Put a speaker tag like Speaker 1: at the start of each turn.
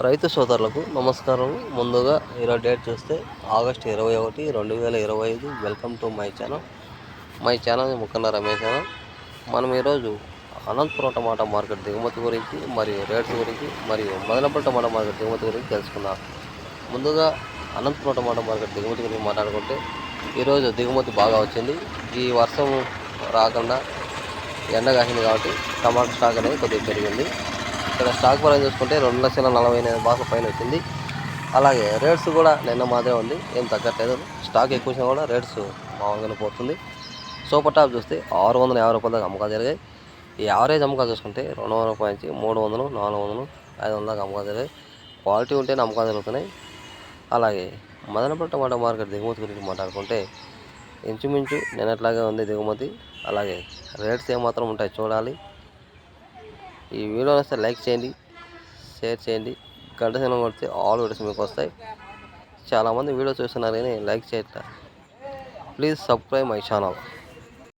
Speaker 1: రైతు సోదరులకు నమస్కారం. ముందుగా ఈరోజు డేట్ చూస్తే ఆగస్ట్ ఇరవై ఒకటి రెండు వేల ఇరవై ఐదు. Welcome to my channel. My channel Mukkanna Ramesh channel మనం ఈరోజు అనంతపురం టమాటా మార్కెట్ దిగుమతి గురించి మరియు రేట్స్ గురించి మరియు మదనపల్లి టమాటా మార్కెట్ దిగుమతి గురించి తెలుసుకుందాం. ముందుగా అనంతపురం టమాటా మార్కెట్ దిగుమతి గురించి మాట్లాడుకుంటే ఈరోజు దిగుమతి బాగా వచ్చింది. ఈ వర్షం రాకుండా ఎండ కాసింది కాబట్టి టమాటా స్టాక్ అనేది కొద్దిగా పెరిగింది. ఇక్కడ స్టాక్ పరంగా చూసుకుంటే రెండు లక్షల నలభై ఎనిమిది బాక్స్ పైన వచ్చింది. అలాగే రేట్స్ కూడా నిన్న మాదిరే ఉంది. ఏం తగ్గట్లేదు. స్టాక్ ఎక్కువ వచ్చినా కూడా రేట్స్ మామూలుగానే పోతుంది. సూపర్ టాప్ చూస్తే ఆరు వందల యాభై రూపాయల దాకా అమ్మకాలు జరిగాయి. ఈ యావరేజ్ అమ్మకాలు చూసుకుంటే రెండు వందల రూపాయల నుంచి మూడు వందలు నాలుగు వందలు ఐదు వందల దాకా అమ్మకాలు జరిగాయి. క్వాలిటీ ఉంటేనే అమ్మకాలు జరుగుతున్నాయి. అలాగే మదనపట్ట టమాటా మార్కెట్ దిగుమతి గురించి మాట్లాడుకుంటే ఇంచుమించు నిన్నట్లాగే ఉంది దిగుమతి. అలాగే రేట్స్ ఏమాత్రం ఉంటాయి చూడాలి. ఈ వీడియో వస్తే లైక్ చేయండి షేర్ చేయండి. గంట సినిమా కొడితే ఆల్ వీడియోస్ మీకు వస్తాయి. చాలామంది వీడియో చూస్తున్నారు కానీ లైక్ చేయట్లా. Please subscribe my channel.